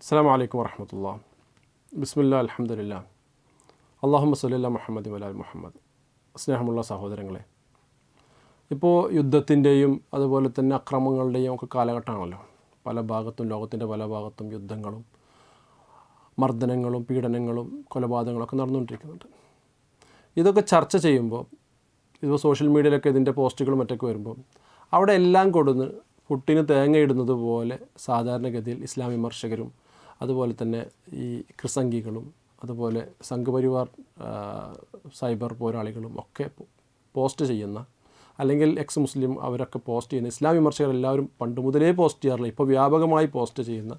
അസ്സാം വലൈക്കും വർഹമത്തുള്ള ബിസ്മില്ല അലഹമുല്ല അള്ളാഹുമ്മ സല്ല മുഹമ്മദ് വലാൽ മുഹമ്മദ്. സ്നേഹമുള്ള സഹോദരങ്ങളെ ഇപ്പോൾ യുദ്ധത്തിന്റെയും അതുപോലെ തന്നെ അക്രമങ്ങളുടെയും ഒക്കെ കാലഘട്ടമാണല്ലോ. പല ഭാഗത്തും ലോകത്തിന്റെ പല ഭാഗത്തും യുദ്ധങ്ങളും മർദ്ദനങ്ങളും പീഡനങ്ങളും കൊലപാതകങ്ങളൊക്കെ നടന്നുകൊണ്ടിരിക്കുന്നുണ്ട്. ഇതൊക്കെ ചർച്ച ചെയ്യുമ്പോൾ ഇപ്പോൾ സോഷ്യൽ മീഡിയയിലൊക്കെ ഇതിന്റെ പോസ്റ്റുകളും മറ്റൊക്കെ വരുമ്പോൾ അവിടെ എല്ലാം കൊടുന്ന് പുട്ടിന് തേങ്ങ ഇടുന്നത് പോലെ സാധാരണഗതിയിൽ ഇസ്ലാം വിമർശകരും അതുപോലെ തന്നെ ഈ ക്രിസംഗികളും അതുപോലെ സംഘപരിവാർ സൈബർ പോരാളികളും ഒക്കെ പോസ്റ്റ് ചെയ്യുന്ന അല്ലെങ്കിൽ എക്സ് മുസ്ലിം അവരൊക്കെ പോസ്റ്റ് ചെയ്യുന്ന ഇസ്ലാം വിമർശകർ എല്ലാവരും പണ്ട് മുതലേ പോസ്റ്റ് ചെയ്യാറില്ല ഇപ്പോൾ വ്യാപകമായി പോസ്റ്റ് ചെയ്യുന്ന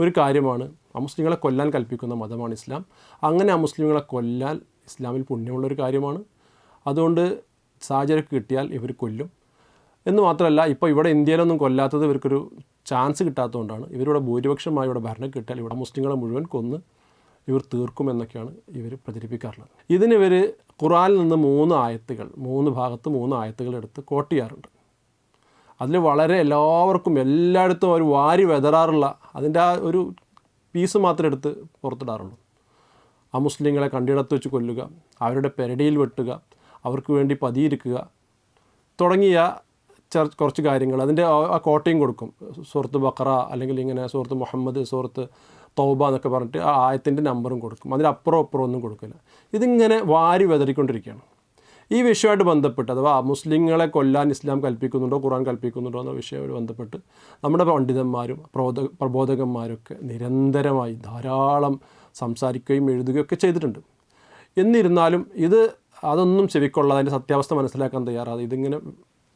ഒരു കാര്യമാണ് അമുസ്ലിങ്ങളെ കൊല്ലാൻ കൽപ്പിക്കുന്ന മതമാണ് ഇസ്ലാം. അങ്ങനെ അമുസ്ലിങ്ങളെ കൊല്ലാൻ ഇസ്ലാമിൽ പുണ്യമുള്ളൊരു കാര്യമാണ്. അതുകൊണ്ട് സാഹചര്യം കിട്ടിയാൽ ഇവർ കൊല്ലും. എന്ന് മാത്രമല്ല ഇപ്പോൾ ഇവിടെ ഇന്ത്യയിലൊന്നും കൊല്ലാത്തത് ഇവർക്കൊരു ചാൻസ് കിട്ടാത്തതുകൊണ്ടാണ് ഇവരിവിടെ ഭൂരിപക്ഷമായി ഇവിടെ ഭരണം കിട്ടിയാൽ ഇവിടെ മുസ്ലിങ്ങളെ മുഴുവൻ കൊന്ന് ഇവർ തീർക്കുമെന്നൊക്കെയാണ് ഇവർ പ്രചരിപ്പിക്കാറുള്ളത്. ഇതിനിവർ ഖുറാനിൽ നിന്ന് മൂന്ന് ആയത്തുകൾ മൂന്ന് ഭാഗത്ത് മൂന്ന് ആയത്തുകൾ എടുത്ത് കോട്ട് ചെയ്യാറുണ്ട്. അതിൽ വളരെ എല്ലാവർക്കും എല്ലായിടത്തും ഒരു വാരി വെതറാറുള്ള അതിന്റെ ആ ഒരു പീസ് മാത്രം എടുത്ത് പുറത്തിടാറുള്ളൂ. ആ മുസ്ലിങ്ങളെ കണ്ടിടത്ത് വെച്ച് കൊല്ലുക അവരുടെ പെരടിയിൽ വെട്ടുക അവർക്ക് വേണ്ടി പതിയിരിക്കുക തുടങ്ങിയ കുറച്ച് കാര്യങ്ങൾ. അതിന്റെ ആ- കോട്ടയും കൊടുക്കും. സുഹൃത്ത് ബക്കറ അല്ലെങ്കിൽ ഇങ്ങനെ സുഹൃത്ത് മുഹമ്മദ് സുഹൃത്ത് തൗബ എന്നൊക്കെ പറഞ്ഞിട്ട് ആ ആയത്തിന്റെ നമ്പറും കൊടുക്കും. അതിനപ്പുറം അപ്പുറം ഒന്നും കൊടുക്കില്ല. ഇതിങ്ങനെ വാരി വെതറിക്കൊണ്ടിരിക്കുകയാണ്. ഈ വിഷയമായിട്ട് ബന്ധപ്പെട്ട് അഥവാ മുസ്ലിങ്ങളെ കൊല്ലാൻ ഇസ്ലാം കൽപ്പിക്കുന്നുണ്ടോ ഖുറാൻ കൽപ്പിക്കുന്നുണ്ടോ എന്ന വിഷയമായിട്ട് ബന്ധപ്പെട്ട് നമ്മുടെ പണ്ഡിതന്മാരും പ്രബോധ പ്രബോധകന്മാരൊക്കെ നിരന്തരമായി ധാരാളം സംസാരിക്കുകയും എഴുതുകയും ഒക്കെ ചെയ്തിട്ടുണ്ട്. എന്നിരുന്നാലും ഇത് അതൊന്നും ചെവിക്കൊള്ളാതെ അതിന്റെ സത്യാവസ്ഥ മനസ്സിലാക്കാൻ തയ്യാറാതെ ഇതിങ്ങനെ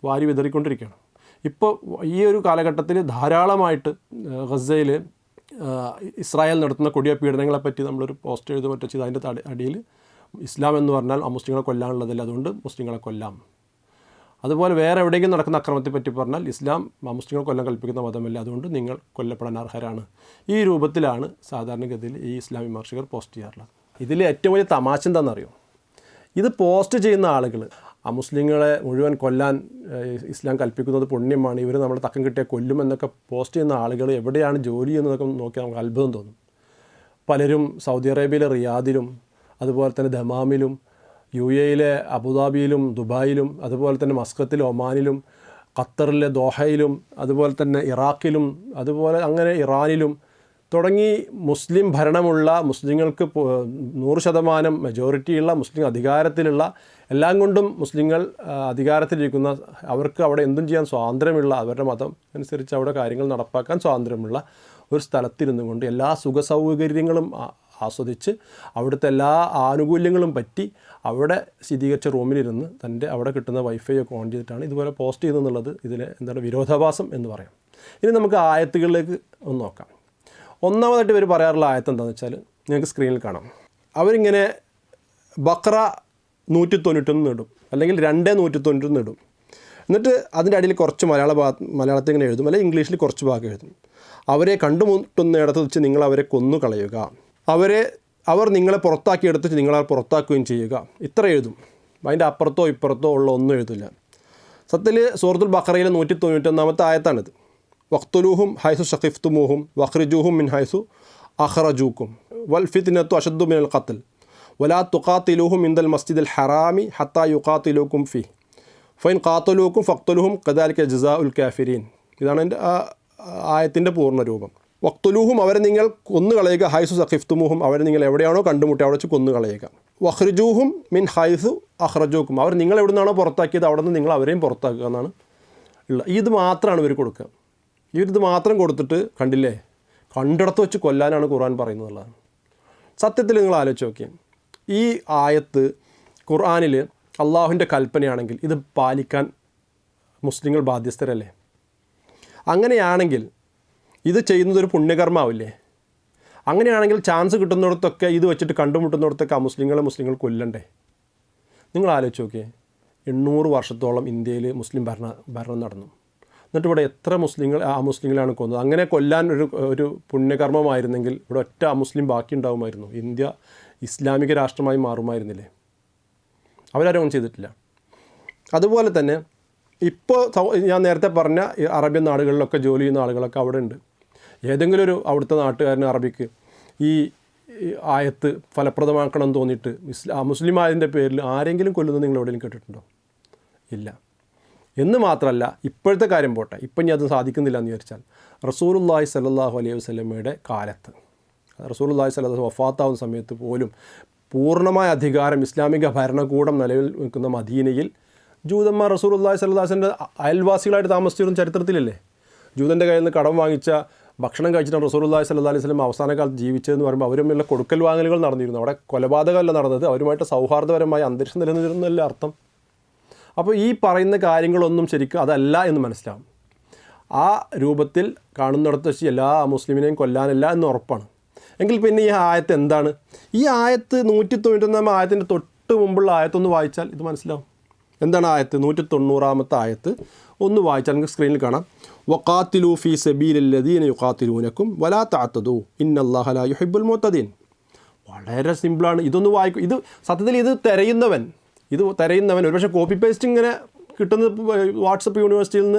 വാരി വിതറിക്കൊണ്ടിരിക്കുകയാണ്. ഇപ്പോൾ ഈ ഒരു കാലഘട്ടത്തിൽ ധാരാളമായിട്ട് ഗസയിൽ ഇസ്രായേൽ നടത്തുന്ന കൊടിയ പീഡനങ്ങളെപ്പറ്റി നമ്മളൊരു പോസ്റ്റ് എഴുതി മറ്റു ചെയ്ത് അതിന്റെ അടിയിൽ ഇസ്ലാം എന്ന് പറഞ്ഞാൽ ആ മുസ്ലിങ്ങളെ കൊല്ലാനുള്ളതല്ല അതുകൊണ്ട് മുസ്ലിങ്ങളെ കൊല്ലാം. അതുപോലെ വേറെ എവിടെയെങ്കിലും നടക്കുന്ന അക്രമത്തെ പറ്റി പറഞ്ഞാൽ ഇസ്ലാം ആ മുസ്ലിങ്ങൾ കൊല്ലം കൽപ്പിക്കുന്ന മതമല്ല അതുകൊണ്ട് നിങ്ങൾ കൊല്ലപ്പെടാൻ അർഹരാണ്. ഈ രൂപത്തിലാണ് സാധാരണഗതിയിൽ ഈ ഇസ്ലാം വിമർശകർ പോസ്റ്റ് ചെയ്യാറുള്ളത്. ഇതിലെ ഏറ്റവും വലിയ തമാശ എന്താണെന്നറിയോ? ഇത് പോസ്റ്റ് ചെയ്യുന്ന ആളുകൾ ആ മുസ്ലിങ്ങളെ മുഴുവൻ കൊല്ലാൻ ഇസ്ലാം കൽപ്പിക്കുന്നത് പുണ്യമാണ്. ഇവർ നമ്മളെ തക്കം കിട്ടിയാൽ കൊല്ലുമെന്നൊക്കെ പോസ്റ്റ് ചെയ്യുന്ന ആളുകൾ എവിടെയാണ് ജോലി എന്നതൊക്കെ നോക്കിയാൽ നമുക്ക് അത്ഭുതം തോന്നും. പലരും സൗദി അറേബ്യയിലെ റിയാദിലും അതുപോലെ തന്നെ ദമാമിലും യു എയിലെ അബുദാബിയിലും ദുബായിലും അതുപോലെ തന്നെ മസ്കത്തിൽ ഒമാനിലും ഖത്തറിലെ ദോഹയിലും അതുപോലെ തന്നെ ഇറാഖിലും അതുപോലെ അങ്ങനെ ഇറാനിലും തുടങ്ങി മുസ്ലിം ഭരണമുള്ള മുസ്ലിങ്ങൾക്ക് നൂറ് ശതമാനം മെജോറിറ്റിയുള്ള മുസ്ലിം അധികാരത്തിലുള്ള എല്ലാം കൊണ്ടും മുസ്ലിങ്ങൾ അധികാരത്തിലിരിക്കുന്ന അവർക്ക് അവിടെ എന്തും ചെയ്യാൻ സ്വാതന്ത്ര്യമുള്ള അവരുടെ മതം അനുസരിച്ച് അവിടെ കാര്യങ്ങൾ നടപ്പാക്കാൻ സ്വാതന്ത്ര്യമുള്ള ഒരു സ്ഥലത്തിരുന്നു കൊണ്ട് എല്ലാ സുഖ സൗകര്യങ്ങളും ആസ്വദിച്ച് അവിടുത്തെ എല്ലാ ആനുകൂല്യങ്ങളും പറ്റി അവിടെ സ്ഥിരീകരിച്ച റൂമിലിരുന്ന് തന്റെ അവിടെ കിട്ടുന്ന വൈഫൈ ഒക്കെ ഓൺ ചെയ്തിട്ടാണ് ഇതുപോലെ പോസ്റ്റ് ചെയ്തെന്നുള്ളത് ഇതിലെ എന്താണ് വിരോധാഭാസം എന്ന് പറയാം. ഇനി നമുക്ക് ആയത്തുകളിലേക്ക് ഒന്ന് നോക്കാം. ഒന്നാമതായിട്ട് ഇവർ പറയാറുള്ള ആയത്ത് എന്താണെന്ന് വെച്ചാൽ നിങ്ങൾക്ക് സ്ക്രീനിൽ കാണാം. അവരിങ്ങനെ ബക്ര നൂറ്റി തൊണ്ണൂറ്റൊന്ന് ഇടും. അല്ലെങ്കിൽ രണ്ട് നൂറ്റി തൊണ്ണൂറ്റൊന്ന് ഇടും. എന്നിട്ട് അതിന്റെ അടിയിൽ കുറച്ച് മലയാള ഭാഗ മലയാളത്തിൽ ഇങ്ങനെ എഴുതും. അല്ലെങ്കിൽ ഇംഗ്ലീഷിൽ കുറച്ച് ഭാഗം എഴുതും. അവരെ കണ്ടുമുട്ടുന്ന ഇടത്ത് വെച്ച് നിങ്ങൾ അവരെ കൊന്നു കളയുക. അവരെ അവർ നിങ്ങളെ പുറത്താക്കിയെടുത്ത് അവർ പുറത്താക്കുകയും ചെയ്യുക. ഇത്ര എഴുതും. അതിന്റെ അപ്പുറത്തോ ഇപ്പുറത്തോ ഉള്ള ഒന്നും എഴുതില്ല. സത്യത്തിൽ സൂറത്തുൽ ബക്രയിലെ നൂറ്റി തൊണ്ണൂറ്റൊന്നാമത്തെ ആയത്താണിത്. വഖ്തുലൂഹും ഹൈസു ഷഖിഫ്തുമൂഹും വഖ്റിജൂഹും മിൻ ഹൈസു അഹ്റജൂക്കും വൽ ഫിത്നത്തു അഷദ്ദു മിനൽ ഖത്ൽ. വലാ തുഖാത്തിലൂഹും ഇൻദൽ മസ്ജിദൽ ഹറാമി ഹത്താ യുഖാത്തിലൂക്കും ഫി. ഫൈൻ ഖാത്തലൂക്കും ഫക്തുലുഹും കദാലിക്ക ജസാ ഉൽ കാഫിരീൻ. ഇതാണ് എന്റെ ആയത്തിന്റെ പൂർണ രൂപം. വക്തുലൂഹും അവരെ നിങ്ങൾ കൊന്നുകളയുക ഹൈസു സഖിഫ്തുമുഹും അവരെ നിങ്ങൾ എവിടെയാണോ കണ്ടുമുട്ടി അവിടെ വെച്ച് കൊന്നുകളയുക. വഹ്റിജൂഹും മിൻ ഹൈസു അഹ്റജൂക്കും അവർ നിങ്ങൾ എവിടെ നിന്നാണോ പുറത്താക്കിയത് അവിടെ നിന്ന് നിങ്ങൾ അവരെയും പുറത്താക്കുക എന്നാണ് ഉള്ളത് ഇത് മാത്രമാണ് ഇവർ കൊടുക്കുക. ഇവരിത് മാത്രം കൊടുത്തിട്ട് കണ്ടില്ലേ? കണ്ടിടത്ത് വെച്ച് കൊല്ലാനാണ് ഖുർആൻ പറയുന്നതുള്ളതാണ് സത്യത്തിൽ നിങ്ങൾ ആലോചിച്ച് നോക്കിയാൽ ഈ ആയത്ത് ഖുർആാനിൽ അള്ളാഹുവിന്റെ കൽപ്പനയാണെങ്കിൽ ഇത് പാലിക്കാൻ മുസ്ലിങ്ങൾ ബാധ്യസ്ഥരല്ലേ? അങ്ങനെയാണെങ്കിൽ ഇത് ചെയ്യുന്നതൊരു പുണ്യകർമാവില്ലേ? അങ്ങനെയാണെങ്കിൽ ചാൻസ് കിട്ടുന്നിടത്തൊക്കെ ഇത് വെച്ചിട്ട് കണ്ടുമുട്ടുന്നിടത്തൊക്കെ ആ മുസ്ലിങ്ങളെ മുസ്ലിങ്ങൾ കൊല്ലണ്ടേ? നിങ്ങൾ ആലോചിച്ച് നോക്കിയേ. എണ്ണൂറ് വർഷത്തോളം ഇന്ത്യയിൽ മുസ്ലിം ഭരണ ഭരണം നടന്നു. എന്നിട്ട് ഇവിടെ എത്ര മുസ്ലിങ്ങൾ ആ മുസ്ലിങ്ങളാണ് കൊന്നത്. അങ്ങനെ കൊല്ലാൻ ഒരു ഒരു പുണ്യകർമ്മമായിരുന്നെങ്കിൽ ഇവിടെ ഒറ്റ മുസ്ലിം ബാക്കി ഉണ്ടാവുമായിരുന്നു ഇന്ത്യ ഇസ്ലാമിക രാഷ്ട്രമായി മാറുമായിരുന്നില്ലേ? അവരാരും ചെയ്തിട്ടില്ല. അതുപോലെ തന്നെ ഇപ്പോൾ ഞാൻ നേരത്തെ പറഞ്ഞ അറബ്യൻ നാടുകളിലൊക്കെ ജോലി ചെയ്യുന്ന ആളുകളൊക്കെ അവിടെ ഉണ്ട് ഏതെങ്കിലും ഒരു അവിടുത്തെ നാട്ടുകാരന് അറബിക്ക് ഈ ആയത്ത് ഫലപ്രദമാക്കണം എന്ന് തോന്നിയിട്ട് ഇസ്ലാ മുസ്ലിം ആയതിന്റെ പേരിൽ ആരെങ്കിലും കൊല്ലുന്നത് നിങ്ങൾ എവിടെയെങ്കിലും കേട്ടിട്ടുണ്ടോ? ഇല്ല. എന്ന് മാത്രമല്ല ഇപ്പോഴത്തെ കാര്യം പോട്ടെ. ഇപ്പം ഇനി അത് സാധിക്കുന്നില്ല എന്ന് വിചാരിച്ചാൽ റസൂലുല്ലാഹി സല്ലാഹു അലൈഹി വസ്ലമയുടെ കാലത്ത് റസൂലുല്ലാഹി സല്ലാഹു വഫാത്താവുന്ന സമയത്ത് പോലും പൂർണമായ അധികാരം ഇസ്ലാമിക ഭരണകൂടം നിലവിൽ നിൽക്കുന്ന മദീനയിൽ ജൂതന്മാർ റസൂലുല്ലാഹി സല്ലാസിന്റെ അയൽവാസികളായിട്ട് താമസിച്ചിരുന്ന ചരിത്രത്തിലല്ലേ? ജൂതന്റെ കയ്യിൽ നിന്ന് കടം വാങ്ങിച്ച ഭക്ഷണം കഴിച്ചിട്ട് റസൂലുല്ലാഹി സല്ലാ അലൈഹി സ്വലം അവസാന കാലത്ത് ജീവിച്ചതെന്ന് പറയുമ്പോൾ അവരുമുള്ള കൊടുക്കൽ വാങ്ങലുകൾ നടന്നിരുന്നു. അവിടെ കൊലപാതകമല്ല നടന്നത്. അവരുമായിട്ട് സൗഹാർദ്ദപരമായ അന്തരീക്ഷം നിലനിന്നിരുന്നല്ലേ അർത്ഥം? അപ്പോൾ ഈ പറയുന്ന കാര്യങ്ങളൊന്നും ശരിക്കും അതല്ല എന്ന് മനസ്സിലാവും. ആ രൂപത്തിൽ കാണുന്നിടത്ത് വെച്ച് എല്ലാ മുസ്ലിമിനെയും കൊല്ലാനല്ല എന്ന് ഉറപ്പാണ്. എങ്കിൽ പിന്നെ ഈ ആയത്ത് എന്താണ്? ഈ ആയത്ത് നൂറ്റി തൊണ്ണൂറ്റൊന്നാം ആയത്തിന്റെ തൊട്ട് മുമ്പുള്ള ആയത്തൊന്ന് വായിച്ചാൽ ഇത് മനസ്സിലാവും. എന്താണ് ആയത്ത്? നൂറ്റി തൊണ്ണൂറാമത്തെ ആയത്ത്. ഒന്ന് വായിച്ചാൽ നിങ്ങൾക്ക് സ്ക്രീനിൽ കാണാം. വക്കാത്തിലു ഫി സബീലല്ലദീന യുക്കാത്തിലൂനക്കും വലാ താത്തതു ഇന്നല്ലാഹ ലാ യുഹിബ്ബുൽ മുത്തദീൻ. വളരെ സിമ്പിളാണ് ഇതൊന്ന് വായിക്കും. ഇത് സത്യത്തിൽ ഇത് തിരയുന്നവൻ ഇത് തരയുന്നവൻ ഒരുപക്ഷെ കോപ്പി പേസ്റ്റ് ഇങ്ങനെ കിട്ടുന്നത് വാട്സപ്പ് യൂണിവേഴ്സിറ്റിയിൽ നിന്ന്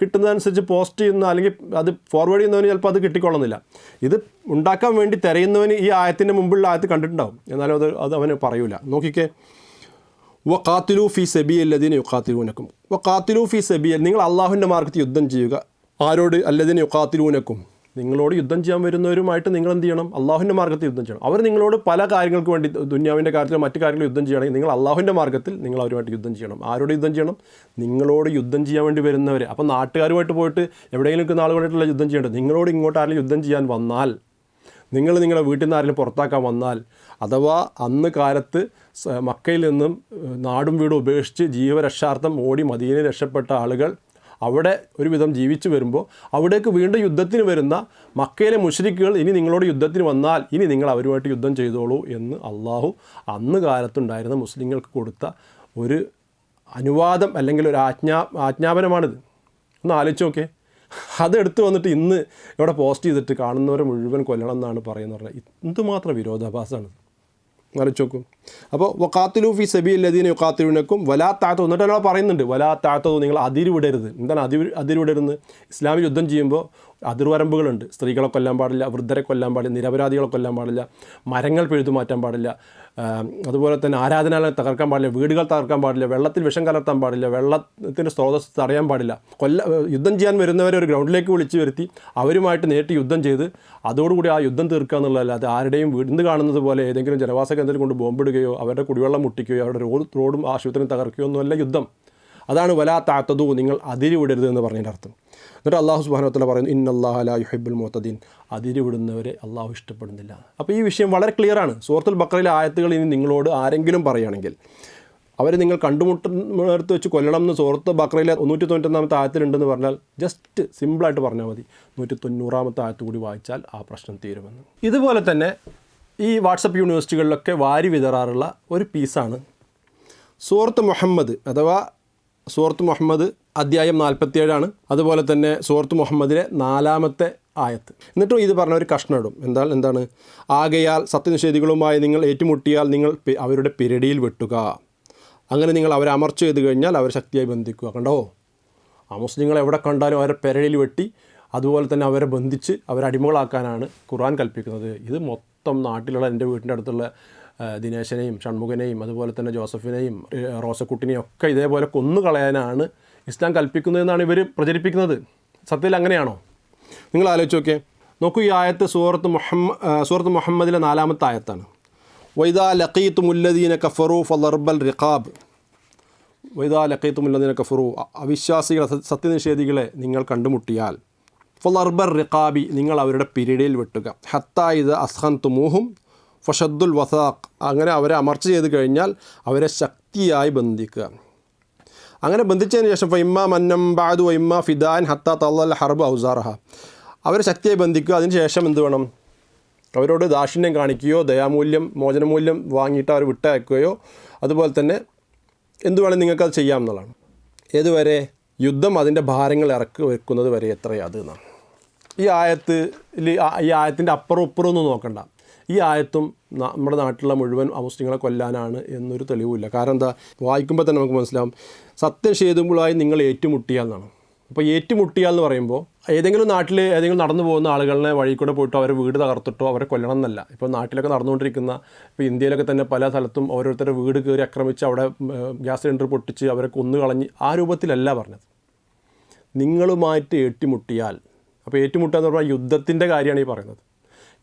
കിട്ടുന്നതനുസരിച്ച് പോസ്റ്റ് ചെയ്യുന്ന അല്ലെങ്കിൽ അത് ഫോർവേഡ് ചെയ്യുന്നവന് ചിലപ്പോൾ അത് കിട്ടിക്കൊള്ളുന്നില്ല. ഇത് ഉണ്ടാക്കാൻ വേണ്ടി തിരയുന്നവന് ഈ ആയത്തിന്റെ മുമ്പുള്ള ആയത്ത് കണ്ടിട്ടുണ്ടാവും. എന്നാലും അത് അത് അവന് പറയൂല. നോക്കിക്കേ. വ കാത്തിലു ഫി സെബി അല്ലതിന് യുക്കാത്തിലൂനക്കും വ കാത്തിലു ഫി സബി നിങ്ങൾ അള്ളാഹുവിന്റെ മാർഗത്തിൽ യുദ്ധം ചെയ്യുക. ആരോട്? അല്ലതിന് യുക്കാത്തിലൂനക്കും നിങ്ങളോട് യുദ്ധം ചെയ്യാൻ വരുന്നവരുമായിട്ട് നിങ്ങൾ എന്ത് ചെയ്യണം? അള്ളാഹുവിന്റെ മാർഗത്തിൽ യുദ്ധം ചെയ്യണം. അവർ നിങ്ങളോട് പല കാര്യങ്ങൾക്ക് വേണ്ടി ദുന്യാവിന്റെ കാര്യത്തിൽ മറ്റു കാര്യങ്ങൾ യുദ്ധം ചെയ്യണമെങ്കിൽ നിങ്ങൾ അള്ളാഹുവിന്റെ മാർഗത്തിൽ നിങ്ങൾ അവരുമായിട്ട് യുദ്ധം ചെയ്യണം. ആരോട് യുദ്ധം ചെയ്യണം? നിങ്ങളോട് യുദ്ധം ചെയ്യാൻ വേണ്ടി വരുന്നവർ അപ്പോൾ നാട്ടുകാരുമായിട്ട് പോയിട്ട് എവിടെയെങ്കിലും നിൽക്കുന്ന ആളുകളായിട്ടുള്ള യുദ്ധം ചെയ്യേണ്ടത് നിങ്ങളോട് ഇങ്ങോട്ട് ആരെങ്കിലും യുദ്ധം ചെയ്യാൻ വന്നാൽ നിങ്ങൾ നിങ്ങളുടെ വീട്ടിൽ നിന്ന് ആരെങ്കിലും പുറത്താക്കാൻ വന്നാൽ അഥവാ അന്ന് കാലത്ത് മക്കയിൽ നിന്നും നാടും വീടും ഉപേക്ഷിച്ച് ജീവരക്ഷാർത്ഥം ഓടി മദീനെ രക്ഷപ്പെട്ട ആളുകൾ അവിടെ ഒരുവിധം ജീവിച്ചു വരുമ്പോൾ അവിടേക്ക് വീണ്ടും യുദ്ധത്തിന് വരുന്ന മക്കയിലെ മുഷരിക്കുകൾ ഇനി നിങ്ങളോട് യുദ്ധത്തിന് വന്നാൽ ഇനി നിങ്ങൾ അവരുമായിട്ട് യുദ്ധം ചെയ്തോളൂ എന്ന് അള്ളാഹു അന്ന് കാലത്തുണ്ടായിരുന്ന മുസ്ലിങ്ങൾക്ക് കൊടുത്ത ഒരു അനുവാദം അല്ലെങ്കിൽ ഒരു ആജ്ഞാ ആജ്ഞാപനമാണിത്. ഒന്ന് ആലോചിച്ച് നോക്കേ അതെടുത്ത് വന്നിട്ട് ഇന്ന് ഇവിടെ പോസ്റ്റ് ചെയ്തിട്ട് കാണുന്നവരെ മുഴുവൻ കൊല്ലണം എന്നാണ് പറയുന്നത് എന്തുമാത്രം വിരോധാഭാസമാണ് ആലോചിച്ച് നോക്കും. അപ്പോൾ വക്കാത്തിലു ഫി സബി അല്ലദീന യുക്കാത്തിലുനക്കും വലാ എന്നിട്ട് ഒരാൾ പറയുന്നുണ്ട് വലാ നിങ്ങൾ അതിരുവിടരുത്. എന്താണ് അതിര് അതിരുവിടരുന്ന് ഇസ്ലാമിൽ യുദ്ധം ചെയ്യുമ്പോൾ അതിർവരമ്പുകളുണ്ട്. സ്ത്രീകളെ കൊല്ലാൻ പാടില്ല വൃദ്ധരെ കൊല്ലാൻ പാടില്ല നിരപരാധികളെ കൊല്ലാൻ പാടില്ല മരങ്ങൾ പെഴുതു മാറ്റാൻ പാടില്ല അതുപോലെ തന്നെ ആരാധനാലയം തകർക്കാൻ പാടില്ല വീടുകൾ തകർക്കാൻ പാടില്ല വെള്ളത്തിൽ വിഷം കലർത്താൻ പാടില്ല വെള്ളത്തിന്റെ സ്രോതസ് തടയാൻ പാടില്ല. കൊല്ല യുദ്ധം ചെയ്യാൻ വരുന്നവരെ ഒരു ഗ്രൗണ്ടിലേക്ക് വിളിച്ചു വരുത്തി അവരുമായിട്ട് നേരിട്ട് യുദ്ധം ചെയ്ത് അതോടുകൂടി ആ യുദ്ധം തീർക്കുക എന്നുള്ളതല്ലാതെ ആരുടെയും വീടിന്ന് കാണുന്നത് പോലെ ഏതെങ്കിലും ജനവാസ കേന്ദ്രത്തിൽ കൊണ്ട് ബോംബിടുകയോ അവരുടെ കുടിവെള്ളം മുട്ടിക്കുകയോ അവരുടെ റോഡ് റോഡും ആശുപത്രിയും തകർക്കുകയോ ഒന്നുമല്ല യുദ്ധം. അതാണ് വലാ താത്തതു നിങ്ങൾ അതിരി വിടരുത് എന്ന് പറഞ്ഞതിന്റെ അർത്ഥം. എന്നിട്ട് അള്ളാഹു സുബാനോത്തല പറയുന്നു ഇന്ന അള്ളാഹു അലാ യുഹിബുൽ അതിരി വിടുന്നവരെ അള്ളാഹു ഇഷ്ടപ്പെടുന്നില്ല. അപ്പോൾ ഈ വിഷയം വളരെ ക്ലിയറാണ് സുഹൃത്തുൽ ബക്രയിലെ ആയത്തുകൾ ഇനി നിങ്ങളോട് ആരെങ്കിലും പറയുകയാണെങ്കിൽ അവർ നിങ്ങൾ കണ്ടുമുട്ടുന്നിടത്ത് വെച്ച് കൊല്ലണം എന്ന് സുഹൃത്ത് ബക്രയിലെ നൂറ്റി തൊണ്ണൂറ്റൊന്നാമത്തെ ആയത്തിലുണ്ടെന്ന് പറഞ്ഞാൽ ജസ്റ്റ് സിമ്പിളായിട്ട് പറഞ്ഞാൽ മതി. നൂറ്റി തൊണ്ണൂറാമത്തെ ആയത്ത് കൂടി വായിച്ചാൽ ആ പ്രശ്നം തീരുമെന്ന്. ഇതുപോലെ തന്നെ ഈ വാട്സപ്പ് യൂണിവേഴ്സിറ്റികളിലൊക്കെ വാരി വിതറാറുള്ള ഒരു പീസാണ്. സുഹൃത്ത് മുഹമ്മദ് അഥവാ സുഹൃത്ത് മുഹമ്മദ് അധ്യായം നാൽപ്പത്തിയേഴാണ്. അതുപോലെ തന്നെ സുഹൃത്ത് മുഹമ്മദിലെ നാലാമത്തെ ആയത്ത്. എന്നിട്ടും ഇത് പറഞ്ഞ ഒരു കഷ്ണം ഇടും എന്താ എന്താണ്? ആകയാൽ സത്യനിഷേധികളുമായി നിങ്ങൾ ഏറ്റുമുട്ടിയാൽ നിങ്ങൾ അവരുടെ പിരടിയിൽ വെട്ടുക. അങ്ങനെ നിങ്ങൾ അവരെ അമർച്ച ചെയ്ത് കഴിഞ്ഞാൽ അവരെ ശക്തിയായി ബന്ധിക്കുക. കണ്ടോ? ആ മുസ്ലിങ്ങളെ എവിടെ കണ്ടാലും അവരെ പെരടിയിൽ വെട്ടി അതുപോലെ തന്നെ അവരെ ബന്ധിച്ച് അവരെ അടിമകളാക്കാനാണ് ഖുർആൻ കൽപ്പിക്കുന്നത്. ഇത് മൊത്തം നാട്ടിലുള്ള എന്റെ വീടിന്റെ അടുത്തുള്ള ദിനേശനെയും ഷൺമുഖനെയും അതുപോലെ തന്നെ ജോസഫിനെയും റോസക്കുട്ടിനെയും ഒക്കെ ഇതേപോലെ കൊന്നു കളയാനാണ് ഇസ്ലാം കൽപ്പിക്കുന്നതെന്നാണ് ഇവർ പ്രചരിപ്പിക്കുന്നത്. സത്യത്തിൽ അങ്ങനെയാണോ? നിങ്ങൾ ആലോചിച്ച് നോക്കിയേ. നോക്കൂ ഈ ആയത്ത് സൂറത്ത് മുഹമ്മ സൂറത്ത് മുഹമ്മദിലെ നാലാമത്തെ ആയത്താണ്. വൈദാ ലഖീത്ത് മുല്ലദീന കഫറൂ ഫലർബൽ റിഖാബ്. വൈദാ ലക്കൈത്തുമുല്ലതിനെ കഫറു. കഫറൂ അവിശ്വാസികളെ സത്യനിഷേധികളെ നിങ്ങൾ കണ്ടുമുട്ടിയാൽ ഫലർബർ റിഖാബി നിങ്ങൾ അവരുടെ പിരീഡിൽ വെട്ടുക. ഹത്ത ഇത് അസ്ഹൻ തുമൂഹും ഫഷദ്ദുൽ വസാഖ്. അങ്ങനെ അവരെ അമർച്ച ചെയ്ത് കഴിഞ്ഞാൽ അവരെ ശക്തിയായി ബന്ധിക്കുക. അങ്ങനെ ബന്ധിച്ചതിന് ശേഷം ഫൈമ്മ മന്നം ബാദു വൈമ്മ ഫിദാൻ ഹത്ത തള്ളൽ ഹർബ് ഔസാറഹ. അവരെ ശക്തിയായി ബന്ധിക്കുക. അതിന് ശേഷം എന്ത് വേണം? അവരോട് ദാക്ഷിണ്യം കാണിക്കുകയോ ദയാമൂല്യം മോചനമൂല്യം വാങ്ങിയിട്ട് അവർ വിട്ടയക്കുകയോ അതുപോലെ തന്നെ എന്ത് വേണമെങ്കിൽ നിങ്ങൾക്കത് ചെയ്യാം എന്നുള്ളതാണ്. ഏതുവരെ? യുദ്ധം അതിന്റെ ഭാരങ്ങൾ ഇറക്കി വെക്കുന്നത് വരെ എത്രയാണ് അത് എന്നാണ്. ഈ ആയത്ത് ഈ ആയത്തിന്റെ അപ്പുറം ഇപ്പുറം ഒന്നും നോക്കണ്ട. ഈ ആയത്തും നമ്മുടെ നാട്ടിലുള്ള മുഴുവൻ അമുസ്ലിങ്ങളെ കൊല്ലാനാണ് എന്നൊരു തെളിവുമില്ല. കാരണം എന്താ? വായിക്കുമ്പോൾ തന്നെ നമുക്ക് മനസ്സിലാവും. സത്യം ചെയ്തുമ്പോഴായി നിങ്ങൾ ഏറ്റുമുട്ടിയാൽ എന്നാണ്. അപ്പോൾ ഏറ്റുമുട്ടിയാൽ എന്ന് പറയുമ്പോൾ ഏതെങ്കിലും നാട്ടിൽ ഏതെങ്കിലും നടന്നു പോകുന്ന ആളുകളെ വഴി കൂടെ പോയിട്ടോ അവരെ വീട് തകർത്തിട്ടോ അവരെ കൊല്ലണം എന്നല്ല. ഇപ്പോൾ നാട്ടിലൊക്കെ നടന്നുകൊണ്ടിരിക്കുന്ന ഇപ്പോൾ ഇന്ത്യയിലൊക്കെ തന്നെ പല സ്ഥലത്തും ഓരോരുത്തരുടെ വീട് കയറി ആക്രമിച്ച് അവിടെ ഗ്യാസ് സിലിണ്ടർ പൊട്ടിച്ച് അവരെ കൊന്നു കളഞ്ഞ് ആ രൂപത്തിലല്ല പറഞ്ഞത്. നിങ്ങളുമായിട്ട് ഏറ്റുമുട്ടിയാൽ അപ്പോൾ ഏറ്റുമുട്ടുക എന്ന് പറഞ്ഞാൽ യുദ്ധത്തിന്റെ കാര്യമാണ് ഈ പറയുന്നത്.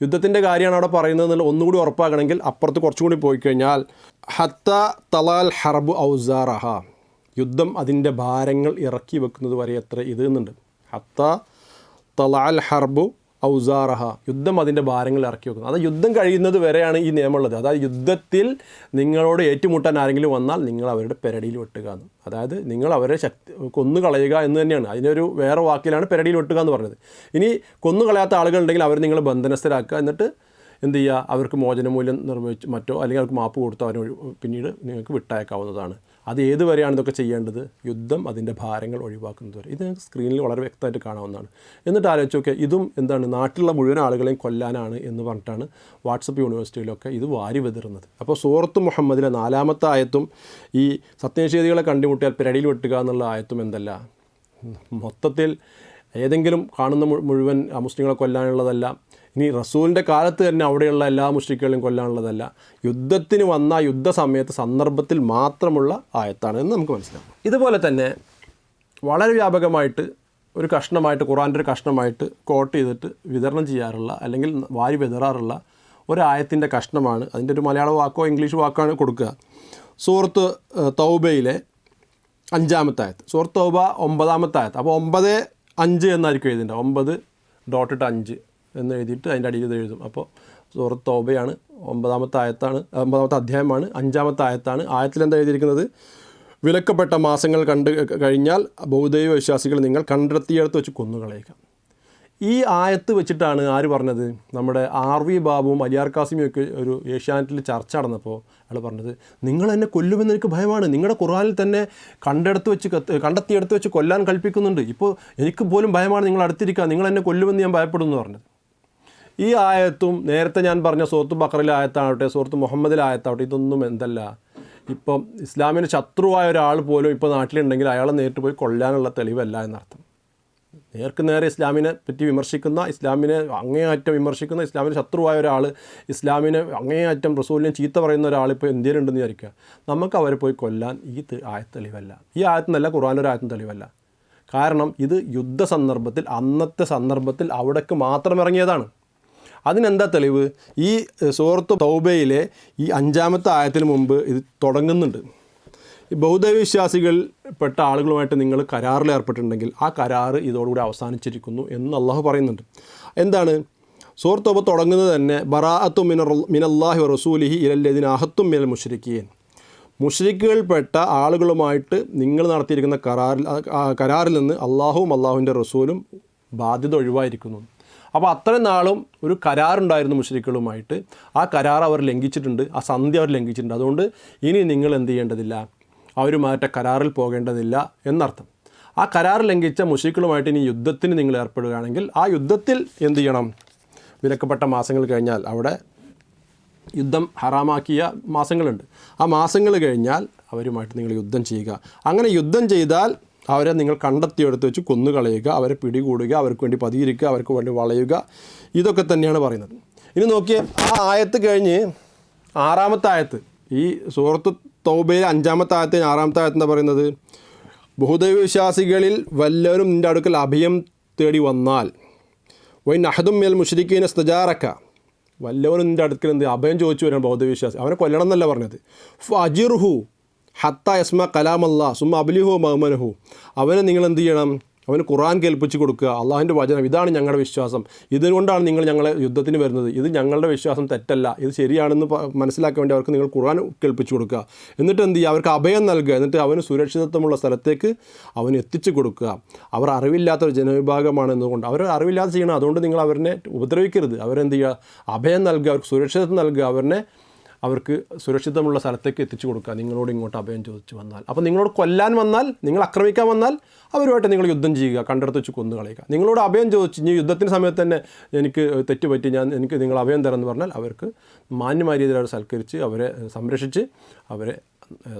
യുദ്ധത്തിന്റെ കാര്യമാണ് അവിടെ പറയുന്നത് എന്നുള്ള ഒന്നുകൂടി ഉറപ്പാക്കണമെങ്കിൽ അപ്പുറത്ത് കുറച്ചും കൂടി പോയി കഴിഞ്ഞാൽ ഹത്ത തലാൽ ഹർബ് ഔസാറഹ യുദ്ധം അതിന്റെ ഭാരങ്ങൾ ഇറക്കി വെക്കുന്നത് വരെ എത്ര ഇത് എന്നുണ്ട്. ഹത്ത തലാൽ ഹർബു ഔസാറഹ യുദ്ധം അതിന്റെ ഭാരങ്ങൾ ഇറക്കി വെക്കുന്നത് അത് യുദ്ധം കഴിയുന്നത് വരെയാണ് ഈ നിയമമുള്ളത്. അതായത് യുദ്ധത്തിൽ നിങ്ങളോട് ഏറ്റുമുട്ടാൻ ആരെങ്കിലും വന്നാൽ നിങ്ങൾ അവരുടെ പെരടിയിൽ വെട്ടുക എന്ന്. അതായത് നിങ്ങൾ അവരെ ശക്തി കൊന്നു കളയുക എന്ന് തന്നെയാണ്. അതിനൊരു വേറെ വാക്കിലാണ് പെരടിയിൽ വെട്ടുക എന്ന് പറഞ്ഞത്. ഇനി കൊന്നു കളയാത്ത ആളുകളുണ്ടെങ്കിൽ അവർ നിങ്ങൾ ബന്ധനസ്ഥരാക്കുക. എന്നിട്ട് എന്ത് ചെയ്യുക? അവർക്ക് മോചനമൂല്യം നിർവഹിച്ച് മറ്റോ അല്ലെങ്കിൽ അവർക്ക് മാപ്പ് കൊടുത്തോ അവരെ പിന്നീട് നിങ്ങൾക്ക് വിട്ടയക്കാവുന്നതാണ്. അത് ഏത് ഇതൊക്കെ ചെയ്യേണ്ടത്? യുദ്ധം അതിന്റെ ഭാരങ്ങൾ ഒഴിവാക്കുന്നത് വരെ. ഇത് സ്ക്രീനിൽ വളരെ വ്യക്തമായിട്ട് കാണാവുന്നതാണ്. എന്നിട്ട് ആലോചിച്ച് നോക്കിയാൽ ഇതും എന്താണ് നാട്ടിലുള്ള മുഴുവൻ ആളുകളെയും കൊല്ലാനാണ് എന്ന് പറഞ്ഞിട്ടാണ് വാട്സപ്പ് യൂണിവേഴ്സിറ്റിയിലൊക്കെ ഇത് വാരി വെതിറുന്നത്. അപ്പോൾ സൂറത്ത് മുഹമ്മദിലെ നാലാമത്തെ ആയത്തും ഈ സത്യനിഷേധികളെ കണ്ടുമുട്ടിയാൽ പിരടിയിൽ വെട്ടുക എന്നുള്ള ആയത്തും എന്തല്ല? മൊത്തത്തിൽ ഏതെങ്കിലും കാണുന്ന മുഴുവൻ മുസ്ലിങ്ങളെ കൊല്ലാനുള്ളതല്ല. ഇനി റസൂലിന്റെ കാലത്ത് തന്നെ അവിടെയുള്ള എല്ലാ മുസ്ലിങ്ങളെയും കൊല്ലാനുള്ളതല്ല. യുദ്ധത്തിന് വന്ന യുദ്ധ സമയത്ത് സന്ദർഭത്തിൽ മാത്രമുള്ള ആയത്താണ് എന്ന് നമുക്ക് മനസ്സിലാക്കാം. ഇതുപോലെ തന്നെ വളരെ വ്യാപകമായിട്ട് ഒരു കഷ്ണമായിട്ട് ഖുറാന്റെ ഒരു കഷ്ണമായിട്ട് കോട്ട് ചെയ്തിട്ട് വിതരണം ചെയ്യാറുള്ള അല്ലെങ്കിൽ വാരി വിതറാറുള്ള ഒരായത്തിന്റെ കഷ്ണമാണ്. അതിന്റെ ഒരു മലയാള വാക്കോ ഇംഗ്ലീഷ് വാക്കാണ് കൊടുക്കുക. സൂറത്ത് തൗബയിലെ അഞ്ചാമത്തെ ആയത്ത്. സൂറത്ത് തൗബ ഒമ്പതാമത്തെ ആയത്ത്. അപ്പോൾ ഒമ്പത് അഞ്ച് എന്നായിരിക്കും എഴുതിന്റെ ഒമ്പത് ഡോട്ട് ഇട്ട് അഞ്ച് എന്ന് എഴുതിയിട്ട് അതിന്റെ അടിയിൽ ഇത് എഴുതും. അപ്പോൾ സൂറത്ത് തോബയാണ്. ഒമ്പതാമത്തെ ആയത്താണ് ഒമ്പതാമത്തെ അധ്യായമാണ്. അഞ്ചാമത്തെ ആയത്താണ്. ആയത്തിൽ എന്താ എഴുതിയിരിക്കുന്നത്? വിലക്കപ്പെട്ട മാസങ്ങൾ കണ്ട് കഴിഞ്ഞാൽ ബൗദ്ധൈവ വിശ്വാസികൾ നിങ്ങൾ കണ്ടെത്തിയെടുത്ത് വെച്ച് കൊന്നുകളയുക. ഈ ആയത്ത് വെച്ചിട്ടാണ് ആര് പറഞ്ഞത്? നമ്മുടെ ആർ വി ബാബുവും അലിയാർ കാസിമിയും ഒക്കെ ഒരു ഏഷ്യാനെറ്റിൽ ചർച്ച നടന്നപ്പോൾ അയാൾ പറഞ്ഞത് നിങ്ങൾ എന്നെ കൊല്ലുമെന്ന് എനിക്ക് ഭയമാണ്. നിങ്ങളുടെ ഖുറാനിൽ തന്നെ കണ്ടെടുത്ത് വെച്ച് കണ്ടെത്തിയെടുത്ത് വെച്ച് കൊല്ലാൻ കൽപ്പിക്കുന്നുണ്ട്. ഇപ്പോൾ എനിക്ക് പോലും ഭയമാണ് നിങ്ങൾ അടുത്തിരിക്കുക നിങ്ങൾ എന്നെ കൊല്ലുമെന്ന് ഞാൻ ഭയപ്പെടുന്നു എന്ന് പറഞ്ഞത്. ഈ ആയത്തും നേരത്തെ ഞാൻ പറഞ്ഞ സൂറത്ത് ബക്കറിലെ ആയത്താവട്ടെ സൂറത്ത് മുഹമ്മദിലെ ആയത്താവട്ടെ ഇതൊന്നും എന്തല്ല. ഇപ്പം ഇസ്ലാമിന്റെ ശത്രുവായ ഒരാൾ പോലും ഇപ്പോൾ നാട്ടിലുണ്ടെങ്കിൽ അയാളെ നേരിട്ട് പോയി കൊല്ലാനുള്ള തെളിവല്ല എന്നർത്ഥം. നേർക്ക് നേരെ ഇസ്ലാമിനെ പറ്റി വിമർശിക്കുന്ന ഇസ്ലാമിനെ അങ്ങേയറ്റം വിമർശിക്കുന്ന ഇസ്ലാമിന് ശത്രുവായ ഒരാൾ ഇസ്ലാമിനെ അങ്ങേയറ്റം റസൂലിനെ ചീത്ത പറയുന്ന ഒരാൾ ഇപ്പോൾ ഇന്ത്യയിലുണ്ടെന്ന് വിചാരിക്കുക. നമുക്ക് അവരെ പോയി കൊല്ലാൻ ഈ ആയത്ത് തെളിവല്ല. ഈ ആയത്തുനിന്നല്ല ഖുറാനൊരു ആയത്തും തെളിവല്ല. കാരണം ഇത് യുദ്ധ സന്ദർഭത്തിൽ അന്നത്തെ സന്ദർഭത്തിൽ അവിടേക്ക് മാത്രം ഇറങ്ങിയതാണ്. അതിനെന്താ തെളിവ്? ഈ സുഹൃത്ത് തൗബയിലെ ഈ അഞ്ചാമത്തെ ആയത്തിന് മുമ്പ് ഇത് തുടങ്ങുന്നുണ്ട്. ബൗദ്ധവിശ്വാസികൾ പെട്ട ആളുകളുമായിട്ട് നിങ്ങൾ കരാറിൽ ഏർപ്പെട്ടിട്ടുണ്ടെങ്കിൽ ആ കരാറ് ഇതോടുകൂടി അവസാനിച്ചിരിക്കുന്നു എന്ന് അള്ളാഹു പറയുന്നുണ്ട്. എന്താണ്? സൂറത്തോബ തുടങ്ങുന്നത് തന്നെ ബറാഅത്തു മിനർ മിനല്ലാഹി റസൂലിഹി ഇലല്ലതിന് അഹത്തും മിനൽ മുഷരിക്കീൻ മുഷരിക്കുകൾപ്പെട്ട ആളുകളുമായിട്ട് നിങ്ങൾ നടത്തിയിരിക്കുന്ന കരാറിൽ കരാറിൽ നിന്ന് അള്ളാഹുവും അള്ളാഹുവിന്റെ റസൂലും ബാധ്യത ഒഴിവായിരിക്കുന്നു. അപ്പോൾ അത്രയും നാളും ഒരു കരാറുണ്ടായിരുന്നു മുഷരിക്കുകളുമായിട്ട് ആ കരാർ അവർ ലംഘിച്ചിട്ടുണ്ട് ആ സന്ധ്യ അവർ ലംഘിച്ചിട്ടുണ്ട്. അതുകൊണ്ട് ഇനി നിങ്ങൾ എന്ത് ചെയ്യേണ്ടതില്ല? അവരുമായിട്ട് കരാറിൽ പോകേണ്ടതില്ല എന്നർത്ഥം. ആ കരാർ ലംഘിച്ച മുഷരിക്കുകളുമായിട്ട് ഇനി യുദ്ധത്തിന് നിങ്ങൾ ഏർപ്പെടുകയാണെങ്കിൽ ആ യുദ്ധത്തിൽ എന്തു ചെയ്യണം? വിലക്കപ്പെട്ട മാസങ്ങൾ കഴിഞ്ഞാൽ അവിടെ യുദ്ധം ഹറാമാക്കിയ മാസങ്ങളുണ്ട്. ആ മാസങ്ങൾ കഴിഞ്ഞാൽ അവരുമായിട്ട് നിങ്ങൾ യുദ്ധം ചെയ്യുക. അങ്ങനെ യുദ്ധം ചെയ്താൽ അവരെ നിങ്ങൾ കണ്ടെത്തിയെടുത്ത് വെച്ച് കൊന്നുകളയുക അവരെ പിടികൂടുക അവർക്ക് വേണ്ടി പതിയിരിക്കുക അവർക്ക് വേണ്ടി വളയുക. ഇതൊക്കെ തന്നെയാണ് പറയുന്നത്. ഇനി നോക്കിയേ ആ ആയത്ത് കഴിഞ്ഞ് ആറാമത്തെ ആയത്ത് ഈ സൂറത്ത് തൗബയിലെ അഞ്ചാമത്തെ ആയത്തിന് ആറാമത്തെ ആയത്ത് എന്താ പറയുന്നത്? ബഹുദൈവ വിശ്വാസികളിൽ വല്ലവരും നിന്റെ അടുക്കൽ അഭയം തേടി വന്നാൽ വൈ നഹദും മേൽ മുഷരിക്കീന സ്തജാറക്ക വല്ലവനും നിന്റെ അടുക്കൽ എന്ത് അഭയം ചോദിച്ചു വരാൻ ബൗദ്ധവിശ്വാസി അവനെ കൊല്ലണം എന്നല്ല പറഞ്ഞത്. ഫജിർഹു ഹത്ത യസ്മ കലാമല്ല സുമ അബ്ലിഹു മഹ്മനഹു അവനെ നിങ്ങൾ എന്ത് ചെയ്യണം? അവന് ഖുറാൻ കേൾപ്പിച്ച് കൊടുക്കുക അള്ളാഹിന്റെ വചനം ഇതാണ് ഞങ്ങളുടെ വിശ്വാസം. ഇതുകൊണ്ടാണ് നിങ്ങൾ ഞങ്ങളെ യുദ്ധത്തിന് വരുന്നത്. ഇത് ഞങ്ങളുടെ വിശ്വാസം തെറ്റല്ല. ഇത് ശരിയാണെന്ന് മനസ്സിലാക്കാൻ വേണ്ടി അവർക്ക് നിങ്ങൾ ഖുറാൻ കേൾപ്പിച്ച് കൊടുക്കുക. എന്നിട്ട് എന്ത് ചെയ്യുക? അവർക്ക് അഭയം നൽകുക. എന്നിട്ട് അവന് സുരക്ഷിതത്വമുള്ള സ്ഥലത്തേക്ക് അവന് എത്തിച്ചു കൊടുക്കുക. അവർ അറിവില്ലാത്ത ഒരു ജനവിഭാഗമാണ് എന്നുകൊണ്ട് അവർ അറിവില്ലാതെ ചെയ്യണം. അതുകൊണ്ട് നിങ്ങൾ അവരെ ഉപദ്രവിക്കരുത്. അവരെന്ത് ചെയ്യുക? അഭയം നൽകുക. അവർക്ക് സുരക്ഷിതത്വം നൽകുക. അവരെ അവർക്ക് സുരക്ഷിതമുള്ള സ്ഥലത്തേക്ക് എത്തിച്ചു കൊടുക്കുക. നിങ്ങളോട് ഇങ്ങോട്ട് അഭയം ചോദിച്ചു വന്നാൽ. അപ്പോൾ നിങ്ങളോട് കൊല്ലാൻ വന്നാൽ നിങ്ങൾ ആക്രമിക്കാൻ വന്നാൽ അവരുമായിട്ട് നിങ്ങൾ യുദ്ധം ചെയ്യുക കണ്ടെടുത്ത് വെച്ച് കൊന്നു കളയുക. നിങ്ങളോട് അഭയം ചോദിച്ച് ഇനി യുദ്ധത്തിന് സമയത്ത് തന്നെ എനിക്ക് തെറ്റുപറ്റി ഞാൻ എനിക്ക് നിങ്ങൾ അഭയം തരാമെന്ന് പറഞ്ഞാൽ അവർക്ക് മാന്യമായ രീതിയിൽ അവർ സൽക്കരിച്ച് അവരെ സംരക്ഷിച്ച് അവരെ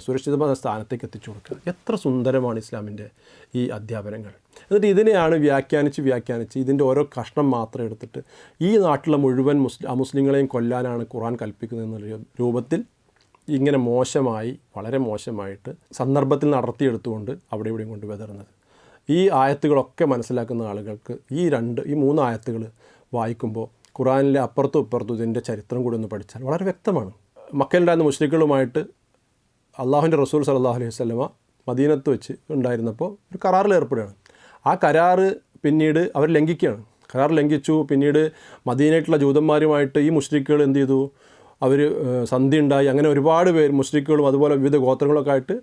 സുരക്ഷിതമായ സ്ഥാനത്തേക്ക് എത്തിച്ചു കൊടുക്കുക. എത്ര സുന്ദരമാണ് ഇസ്ലാമിന്റെ ഈ അധ്യാപനങ്ങൾ. എന്നിട്ട് ഇതിനെയാണ് വ്യാഖ്യാനിച്ച് വ്യാഖ്യാനിച്ച് ഇതിന്റെ ഓരോ കഷ്ണം മാത്രം എടുത്തിട്ട് ഈ നാട്ടിലെ മുഴുവൻ മുസ്ലിം അമുസ്ലിങ്ങളെയും കൊല്ലാനാണ് ഖുറാൻ കൽപ്പിക്കുന്നത് രൂപത്തിൽ ഇങ്ങനെ മോശമായി വളരെ മോശമായിട്ട് സന്ദർഭത്തിൽ നടത്തിയെടുത്തുകൊണ്ട് അവിടെ ഇവിടെയും കൊണ്ട് വിതറുന്നത്. ഈ ആയത്തുകളൊക്കെ മനസ്സിലാക്കുന്ന ആളുകൾക്ക് ഈ രണ്ട് ഈ മൂന്ന് ആയത്തുകൾ വായിക്കുമ്പോൾ ഖുറാനിലെ അപ്പുറത്തും ഇപ്പുറത്തും ഇതിന്റെ ചരിത്രം കൂടി ഒന്ന് പഠിച്ചാൽ വളരെ വ്യക്തമാണ്. മക്കയിലുണ്ടായിരുന്ന മുസ്ലിങ്ങളുമായിട്ട് അള്ളാഹുവിന്റെ റസൂൽ സലാഹു അലൈഹി വസല്ലമ മദീനത്ത് വെച്ച് ഉണ്ടായിരുന്നപ്പോൾ ഒരു കരാറിൽ ഏർപ്പെടുകയാണ്. ആ കരാറ് പിന്നീട് അവർ ലംഘിക്കുകയാണ്. കരാർ ലംഘിച്ചു. പിന്നീട് മദീനായിട്ടുള്ള ജൂതന്മാരുമായിട്ട് ഈ മുസ്ലിക്കുകൾ എന്ത് ചെയ്തു? അവർ സന്ധി ഉണ്ടായി. അങ്ങനെ ഒരുപാട് പേര് മുസ്ലിക്കുകളും അതുപോലെ വിവിധ ഗോത്രങ്ങളൊക്കെ ആയിട്ട്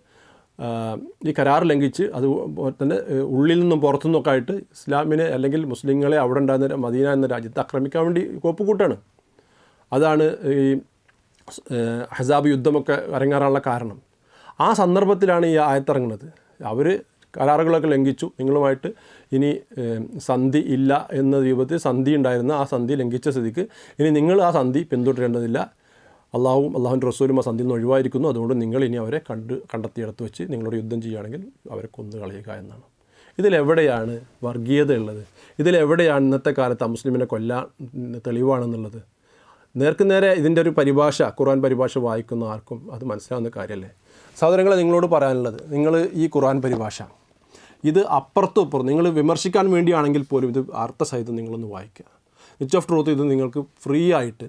ഈ കരാർ ലംഘിച്ച് അതുപോലെ തന്നെ ഉള്ളിൽ നിന്നും പുറത്തു നിന്നൊക്കെ ആയിട്ട് ഇസ്ലാമിനെ അല്ലെങ്കിൽ മുസ്ലിങ്ങളെ അവിടെ ഉണ്ടായിരുന്ന മദീന എന്ന രാജ്യത്തെ ആക്രമിക്കാൻ വേണ്ടി കോപ്പുകൂട്ടാണ്. അതാണ് ഈ ഹസാബ് യുദ്ധമൊക്കെ അരങ്ങാറാനുള്ള കാരണം. ആ സന്ദർഭത്തിലാണ് ഈ ആയത്തിറങ്ങുന്നത്. അവർ കരാറുകളൊക്കെ ലംഘിച്ചു. നിങ്ങളുമായിട്ട് ഇനി സന്ധി ഇല്ല എന്ന രൂപത്തിൽ സന്ധി ഉണ്ടായിരുന്ന ആ സന്ധി ലംഘിച്ച സ്ഥിതിക്ക് ഇനി നിങ്ങൾ ആ സന്ധി പിന്തുടരേണ്ടതില്ല. അള്ളാഹും അള്ളാഹുന്റെ റസൂലും ആ സന്ധിയിൽ നിന്ന് ഒഴിവായിരിക്കുന്നു. അതുകൊണ്ട് നിങ്ങൾ ഇനി അവരെ കണ്ട് കണ്ടെത്തിയെടുത്ത് വെച്ച് നിങ്ങളോട് യുദ്ധം ചെയ്യുകയാണെങ്കിൽ അവരെ കൊന്നു കളയുക എന്നാണ്. ഇതിലെവിടെയാണ് വർഗീയത ഉള്ളത് ഇതിലെവിടെയാണ് ഇന്നത്തെ കാലത്ത് മുസ്ലിമിനെ കൊല്ലാൻ തെളിവാണെന്നുള്ളത്? നേർക്ക് നേരെ ഇതിന്റെ ഒരു പരിഭാഷ ഖുർആൻ പരിഭാഷ വായിക്കുന്ന ആർക്കും അത് മനസ്സിലാവുന്ന കാര്യമല്ലേ? സഹോദരങ്ങളെ നിങ്ങളോട് പറയാനുള്ളത് നിങ്ങൾ ഈ ഖുർആൻ പരിഭാഷ ഇത് അപ്പുറത്തും ഇപ്പുറത്തും നിങ്ങൾ വിമർശിക്കാൻ വേണ്ടിയാണെങ്കിൽ പോലും ഇത് അർത്ഥസഹിതം നിങ്ങളൊന്ന് വായിക്കുക. വിച്ച് ഓഫ് ട്രൂത്ത് ഇത് നിങ്ങൾക്ക് ഫ്രീ ആയിട്ട്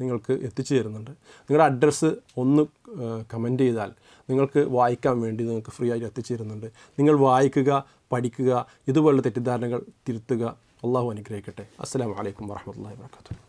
നിങ്ങൾക്ക് എത്തിച്ചു തരുന്നുണ്ട്. നിങ്ങളുടെ അഡ്രസ്സ് ഒന്ന് കമന്റ് ചെയ്താൽ നിങ്ങൾക്ക് വായിക്കാൻ വേണ്ടി നിങ്ങൾക്ക് ഫ്രീ ആയിട്ട് എത്തിച്ചു തരുന്നുണ്ട്. നിങ്ങൾ വായിക്കുക പഠിക്കുക ഇതുപോലുള്ള തെറ്റിദ്ധാരണകൾ തിരുത്തുക. അള്ളാഹു അനുഗ്രഹിക്കട്ടെ. അസ്സാം വലൈക്കും വാഹമത്തല്ലാ വാത്തു